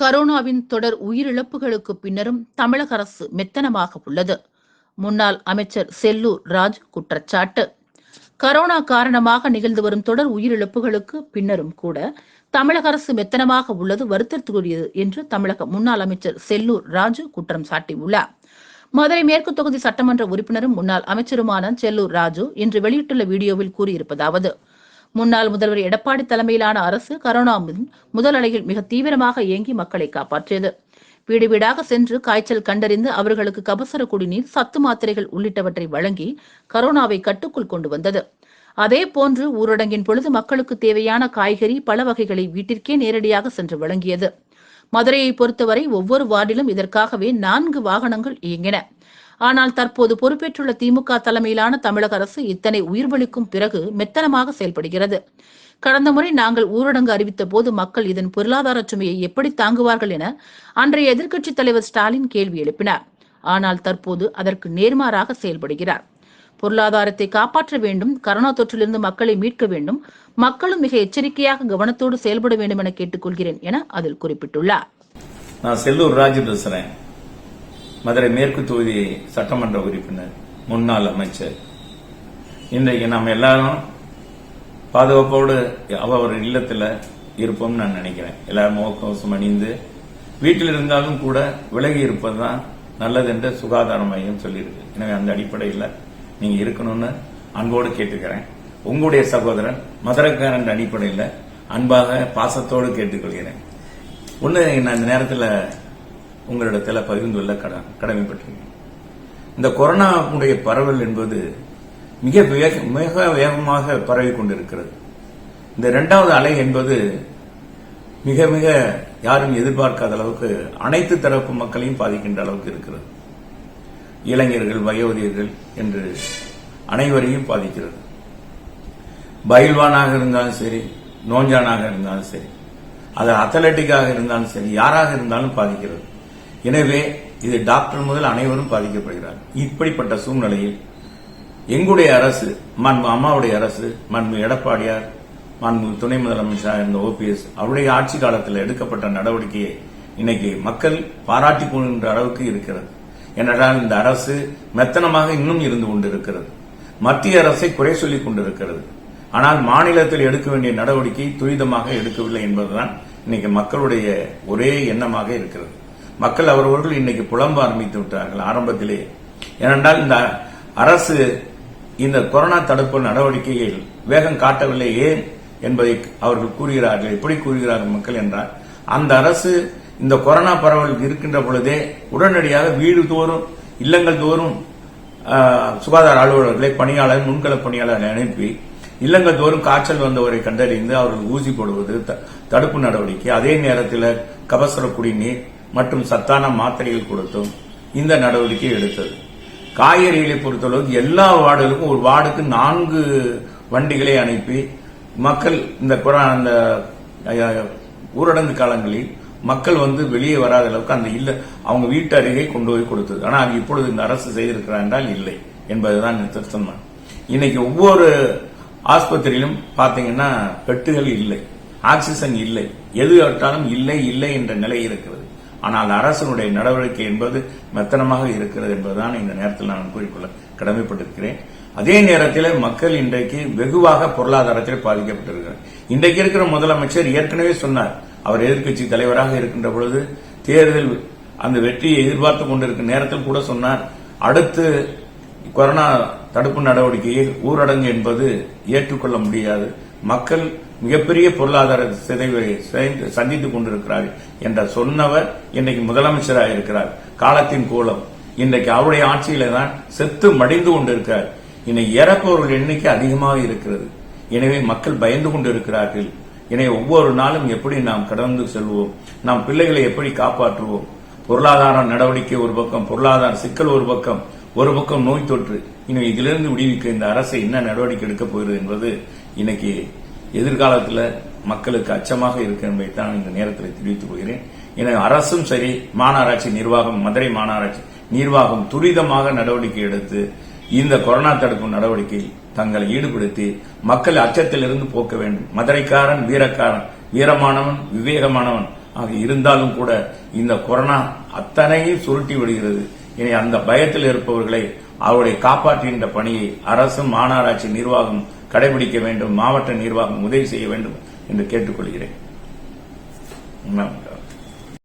கரோனாவின் தொடர் உயிரிழப்புகளுக்கு பின்னரும் தமிழக அரசு மெத்தனமாக உள்ளது. முன்னாள் அமைச்சர் செல்லூர் ராஜ் குற்றச்சாட்டு. கரோனா காரணமாக நிகழ்ந்து வரும் தொடர் உயிரிழப்புகளுக்கு பின்னரும் கூட தமிழக அரசு மெத்தனமாக உள்ளது வருத்தத்துக்குரியது என்று தமிழக முன்னாள் அமைச்சர் செல்லூர் ராஜு குற்றம் சாட்டியுள்ளார். மதுரை மேற்கு தொகுதி சட்டமன்ற உறுப்பினரும் முன்னாள் அமைச்சருமான செல்லூர் ராஜு இன்று வெளியிட்டுள்ள வீடியோவில் கூறியிருப்பதாவது முன்னாள் முதல்வர் எடப்பாடி தலைமையிலான அரசு கரோனா முதல் அலையில் மிக தீவிரமாக இயங்கி மக்களை காப்பாற்றியது. வீடு வீடாக சென்று காய்ச்சல் கண்டறிந்து அவர்களுக்கு கபசர குடிநீர் சத்து மாத்திரைகள் உள்ளிட்டவற்றை வழங்கி கரோனாவை கட்டுக்குள் கொண்டு வந்தது. அதே போன்று ஊரடங்கின் பொழுது மக்களுக்கு தேவையான காய்கறி பல வகைகளை வீட்டிற்கே நேரடியாக சென்று வழங்கியது. மதுரையை பொறுத்தவரை ஒவ்வொரு வார்டிலும் இதற்காகவே நான்கு வாகனங்கள் இயங்கின. ஆனால் தற்போது பொறுப்பேற்றுள்ள திமுக தலைமையிலான தமிழக அரசு இத்தனை உயிர்வளிக்கும் பிறகு மெத்தனமாக செயல்படுகிறது. கடந்த முறை நாங்கள் ஊரடங்கு அறிவித்த போது மக்கள் இதன் பொருளாதார சுமையை எப்படி தாங்குவார்கள் என அன்றைய எதிர்க்கட்சித் தலைவர் ஸ்டாலின் கேள்வி எழுப்பினார். ஆனால் தற்போது அதற்கு நேர்மாறாக செயல்படுகிறார். பொருளாதாரத்தை காப்பாற்ற வேண்டும் கரோனா தொற்றிலிருந்து மக்களை மீட்க வேண்டும் மக்களும் மிக எச்சரிக்கையாக கவனத்தோடு செயல்பட வேண்டும் என கேட்டுக்கொள்கிறேன் என அதில் குறிப்பிட்டுள்ளார். நான் செல்லூர் ராஜு பேசுறேன். மதுரை மேற்கு தொகுதி சட்டமன்ற உறுப்பினர் முன்னாள் அமைச்சர். இன்றைக்கு நாம் எல்லாரும் பாதுகாப்போடு அவர் இல்லத்தில் இருப்போம்னு நான் நினைக்கிறேன். எல்லாரும் முகக்கவசம் அணிந்து வீட்டில் இருந்தாலும் கூட விலகி இருப்பதுதான் நல்லது என்று சுகாதார மையம் சொல்லியிருக்கு. எனவே அந்த அடிப்படையில் நீங்க இருக்கணும்னு அன்போடு கேட்டுக்கிறேன். உங்களுடைய சகோதரன் மதுரைக்காரன் அடிப்படையில் அன்பாக பாசத்தோடு கேட்டுக்கொள்கிறேன். ஒன்று நான் இந்த நேரத்தில் உங்களிடத்தில் பகிர்ந்து கொள்ள கட- கடமைப்பட்டிருக்கேன். இந்த கொரோனாவுடைய பரவல் என்பது மிக வேக மிக வேகமாக பரவி கொண்டிருக்கிறது. இந்த இரண்டாவது அலை என்பது மிக மிக யாரும் எதிர்பார்க்காத அளவுக்கு அனைத்து தரப்பு மக்களையும் பாதிக்கின்ற அளவுக்கு இருக்கிறது. இளைஞர்கள் வயோதிகர்கள் என்று அனைவரையும் பாதிக்கிறது. பயில்வானாக இருந்தாலும் சரி நோஞ்சானாக இருந்தாலும் சரி அது அத்லட்டிக்காக இருந்தாலும் சரி யாராக இருந்தாலும் பாதிக்கிறது. எனவே இது டாக்டர் முதல் அனைவரும் பாதிக்கப்படுகிறார். இப்படிப்பட்ட சூழ்நிலையில் எங்களுடைய அரசு மண்பு அம்மாவுடைய அரசு மண்பு எடப்பாடியார் மண்பு துணை முதலமைச்சராக இருந்த ஓபிஎஸ் அவருடைய ஆட்சி காலத்தில் எடுக்கப்பட்ட நடவடிக்கையை இன்னைக்கு மக்கள் பாராட்டிக் கொள்கின்ற அளவுக்கு இருக்கிறது. ஏனென்றால் இந்த அரசு மெத்தனமாக இன்னும் இருந்து கொண்டிருக்கிறது. மத்திய அரசை குறை சொல்லிக் கொண்டிருக்கிறது. ஆனால் மாநிலத்தில் எடுக்க வேண்டிய நடவடிக்கை துரிதமாக எடுக்கவில்லை என்பதுதான் இன்னைக்கு மக்களுடைய ஒரே எண்ணமாக இருக்கிறது. மக்கள் அவரவர்கள் இன்னைக்கு புலம்ப ஆரம்பித்து விட்டார்கள் ஆரம்பத்திலே. ஏனென்றால் இந்த அரசு இந்த கொரோனா தடுப்பு நடவடிக்கையில் வேகம் காட்டவில்லை ஏன் என்பதை அவர்கள் கூறுகிறார்கள். எப்படி கூறுகிறார்கள் மக்கள் என்றால் அந்த அரசு இந்த கொரோனா பரவல் இருக்கின்ற பொழுதே உடனடியாக வீடு தோறும் இல்லங்கள் தோறும் சுகாதார அலுவலர்களை பணியாளர் முன்கள பணியாளர்களை அனுப்பி இல்லங்கள் தோறும் காய்ச்சல் வந்தவரை கண்டறிந்து அவர்கள் ஊசி போடுவது த- தடுப்பு நடவடிக்கை. அதே நேரத்தில் கபசர குடிநீர் மற்றும் சத்தான மாத்திரைகள் கொடுத்தும் இந்த நடவடிக்கை எடுத்தது. காய்கறிகளை பொறுத்தளவுக்கு எல்லா வார்டுகளுக்கும் ஒரு வார்டுக்கு நான்கு வண்டிகளை அனுப்பி மக்கள் இந்த அந்த ஊரடங்கு காலங்களில் மக்கள் வந்து வெளியே வராத அளவுக்கு அந்த இல்ல அவங்க வீட்டு அருகே கொண்டு போய் கொடுத்தது. ஆனால் அது இப்பொழுது இந்த அரசு செய்திருக்கிறார் என்றால் இல்லை என்பதுதான் திருத்தம். இன்னைக்கு ஒவ்வொரு ஆஸ்பத்திரியிலும் பார்த்தீங்கன்னா பெட்டுகள் இல்லை ஆக்சிஜன் இல்லை எது கேட்டாலும் இல்லை இல்லை என்ற நிலை இருக்கிறது. ஆனால் அரசனுடைய நடவடிக்கை என்பது மெத்தனமாக இருக்கிறது என்பதுதான் இந்த நேரத்தில் நான் கூறிக்கொள்ள கடமைப்பட்டிருக்கிறேன். அதே நேரத்தில் மக்கள் இன்றைக்கு வெகுவாக பொருளாதாரத்தில் பாதிக்கப்பட்டிருக்கிறார். இன்றைக்கு இருக்கிற முதலமைச்சர் ஏற்கனவே சொன்னார். அவர் எதிர்க்கட்சி தலைவராக இருக்கின்ற பொழுது தேர்தல் அந்த வெற்றியை எதிர்பார்த்து கொண்டிருக்கும் நேரத்தில் கூட சொன்னார். அடுத்து கொரோனா தடுப்பு நடவடிக்கையில் ஊரடங்கு என்பது ஏற்றுக்கொள்ள முடியாது. மக்கள் மிகப்பெரிய பொருளாதார சிதைவை சந்தித்துக் கொண்டிருக்கிறார்கள் என்ற சொன்னவர் இன்னைக்கு முதலமைச்சராக இருக்கிறார். காலத்தின் கோலம். இன்றைக்கு அவருடைய ஆட்சியில தான் செத்து மடிந்து கொண்டிருக்கிறார். இன்னைக்கு இறப்பவர்கள் எண்ணிக்கை அதிகமாக இருக்கிறது. எனவே மக்கள் பயந்து கொண்டிருக்கிறார்கள். எனவே ஒவ்வொரு நாளும் எப்படி நாம் கடந்து செல்வோம்? நாம் பிள்ளைகளை எப்படி காப்பாற்றுவோம்? பொருளாதார நடவடிக்கை ஒரு பக்கம் பொருளாதார சிக்கல் ஒரு பக்கம். ஒரு பக்கம் நோய் தொற்று இன்னும் இதிலிருந்து விடுவிக்க இந்த அரசு என்ன நடவடிக்கை எடுக்கப் போகிறது என்பது இன்னைக்கு எதிர்காலத்தில் மக்களுக்கு அச்சமாக இருக்கு என்பதை தான் இந்த நேரத்தில் தெரிவித்துக் கொள்கிறேன். என அரசும் சரி மாநகராட்சி நிர்வாகம் மதுரை மாநகராட்சி நிர்வாகம் துரிதமாக நடவடிக்கை எடுத்து இந்த கொரோனா தடுப்பு நடவடிக்கையில் தங்களை ஈடுபடுத்தி மக்கள் அச்சத்திலிருந்து போக்க வேண்டும். மதுரைக்காரன் வீரக்காரன் வீரமானவன் விவேகமானவன் ஆக இருந்தாலும் கூட இந்த கொரோனா அத்தனையும் சுருட்டி விடுகிறது. இனி அந்த பயத்தில் இருப்பவர்களை அவர்களை காப்பாற்றுகின்ற பணியை அரசும் மாநகராட்சி நிர்வாகம் கடைபிடிக்க வேண்டும் மாவட்ட நிர்வாகம் உதவி செய்ய வேண்டும் என்று கேட்டுக்கொள்கிறேன்.